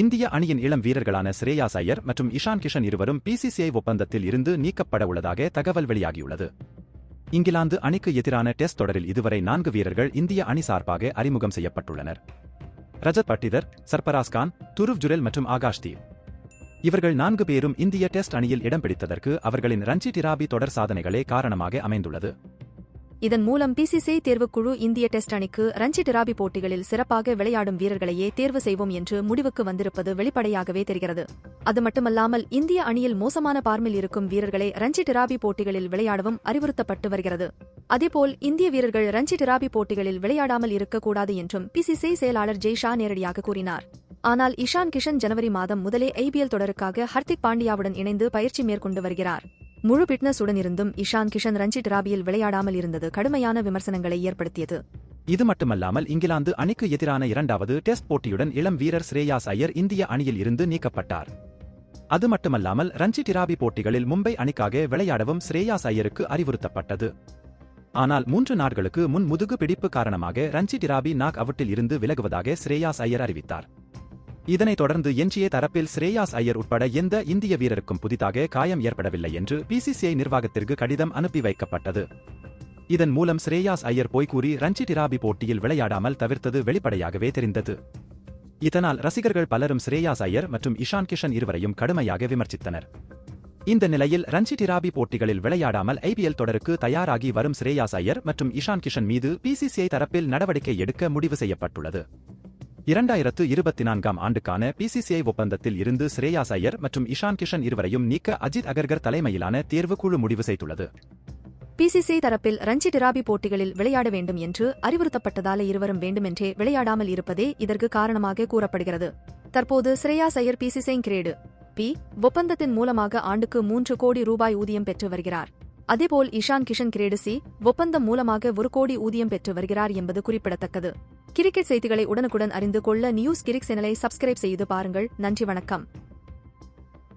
இந்திய அணியின் இளம் வீரர்களான ஸ்ரேயாஸ் ஐயர் மற்றும் இஷான் கிஷன் இருவரும் பிசிசிஐ ஒப்பந்தத்தில் இருந்து நீக்கப்பட உள்ளதாக தகவல் வெளியாகியுள்ளது. இங்கிலாந்து அணிக்கு எதிரான டெஸ்ட் தொடரில் இதுவரை நான்கு வீரர்கள் இந்திய அணி சார்பாக அறிமுகம் செய்யப்பட்டுள்ளனர். ரஜத் பட்டிதர் சர்பராஸ் கான் துருவ் ஜுரெல் மற்றும் ஆகாஷ் தீப் இவர்கள் நான்கு பேரும் இந்திய டெஸ்ட் அணியில் இடம் பிடித்ததற்கு அவர்களின் ரஞ்சி டிராபி தொடர் சாதனைகளே காரணமாக அமைந்துள்ளது. இதன் மூலம் பிசிசிஐ தேர்வுக்குழு இந்திய டெஸ்ட் அணிக்கு ரஞ்சி டிராபி போட்டிகளில் சிறப்பாக விளையாடும் வீரர்களையே தேர்வு செய்வோம் என்று முடிவுக்கு வந்திருப்பது வெளிப்படையாகவே தெரிகிறது. அது மட்டுமல்லாமல் இந்திய அணியில் மோசமான பார்மில் இருக்கும் வீரர்களை ரஞ்சி டிராபி போட்டிகளில் விளையாடவும் அறிவுறுத்தப்பட்டு வருகிறது. அதேபோல் இந்திய வீரர்கள் ரஞ்சி டிராபி போட்டிகளில் விளையாடாமல் இருக்கக்கூடாது என்றும் பிசிசிஐ செயலாளர் ஜெய் ஷா நேரடியாக கூறினார். ஆனால் இஷான் கிஷன் ஜனவரி மாதம் முதலே ஐபிஎல் தொடருக்காக ஹர்திக் பாண்டியாவுடன் இணைந்து பயிற்சி மேற்கொண்டு வருகிறார். முழு பிட்னஸுடன் இருந்தும் இஷான் கிஷன் ரஞ்சி டிராபியில் விளையாடாமல் இருந்தது கடுமையான விமர்சனங்களை ஏற்படுத்தியது. இது மட்டுமல்லாமல் இங்கிலாந்து அணிக்கு எதிரான இரண்டாவது டெஸ்ட் போட்டியுடன் இளம் வீரர் ஸ்ரேயாஸ் ஐயர் இந்திய அணியில் இருந்து நீக்கப்பட்டார். அது மட்டுமல்லாமல் ரஞ்சி டிராபி போட்டிகளில் மும்பை அணிக்காக விளையாடவும் ஸ்ரேயாஸ் ஐயருக்கு அறிவுறுத்தப்பட்டது. ஆனால் மூன்று நாட்களுக்கு முன் முதுகு பிடிப்பு காரணமாக ரஞ்சி டிராபி நாக் அவுட்டில் இருந்து விலகுவதாக ஸ்ரேயாஸ் ஐயர் அறிவித்தார். இதனைத் தொடர்ந்து எஞ்சிய தரப்பில் ஸ்ரேயாஸ் ஐயர் உட்பட எந்த இந்திய வீரருக்கும் புதிதாக காயம் ஏற்படவில்லை என்று பிசிசிஐ நிர்வாகத்திற்கு கடிதம் அனுப்பி வைக்கப்பட்டது. இதன் மூலம் ஸ்ரேயாஸ் ஐயர் போய்கூறி ரஞ்சி டிராபி போட்டியில் விளையாடாமல் தவிர்த்தது வெளிப்படையாகவே தெரிந்தது. இதனால் ரசிகர்கள் பலரும் ஸ்ரேயாஸ் ஐயர் மற்றும் இஷான் கிஷன் இருவரையும் கடுமையாக விமர்சித்தனர். இந்த நிலையில் ரஞ்சி டிராபி போட்டிகளில் விளையாடாமல் ஐபிஎல் தொடருக்கு தயாராகி வரும் ஸ்ரேயாஸ் ஐயர் மற்றும் இஷான் கிஷன் மீது பிசிசிஐ தரப்பில் நடவடிக்கை எடுக்க முடிவு செய்யப்பட்டுள்ளது. இரண்டாயிரத்து இருபத்தி நான்காம் ஆண்டுக்கான பிசிசிஐ ஒப்பந்தத்தில் இருந்து ஸ்ரேயாஸ் ஐயர் மற்றும் இஷான் கிஷன் இருவரையும் நீக்க அஜித் அகர்கர் தலைமையிலான தேர்வுக்குழு முடிவு செய்துள்ளது. பிசிசிஐ தரப்பில் ரஞ்சி டிராபி போட்டிகளில் விளையாட வேண்டும் என்று அறிவுறுத்தப்பட்டதால இருவரும் வேண்டுமென்றே விளையாடாமல் இருப்பதே இதற்கு காரணமாக கூறப்படுகிறது. தற்போது Shreyas Iyer BCCI grade. B ஒப்பந்தத்தின் மூலமாக ஆண்டுக்கு மூன்று கோடி ரூபாய் ஊதியம் பெற்று வருகிறார். அதேபோல் இஷான் கிஷன் கிரேடு சி ஒப்பந்தம் மூலமாக ஒரு கோடி ஊதியம் பெற்று வருகிறார் என்பது குறிப்பிடத்தக்கது. கிரிக்கெட் செய்திகளை உடனுக்குடன் அறிந்து கொள்ள நியூஸ் கிரிக் சேனலை சப்ஸ்கிரைப் செய்து பாருங்கள். நன்றி வணக்கம்.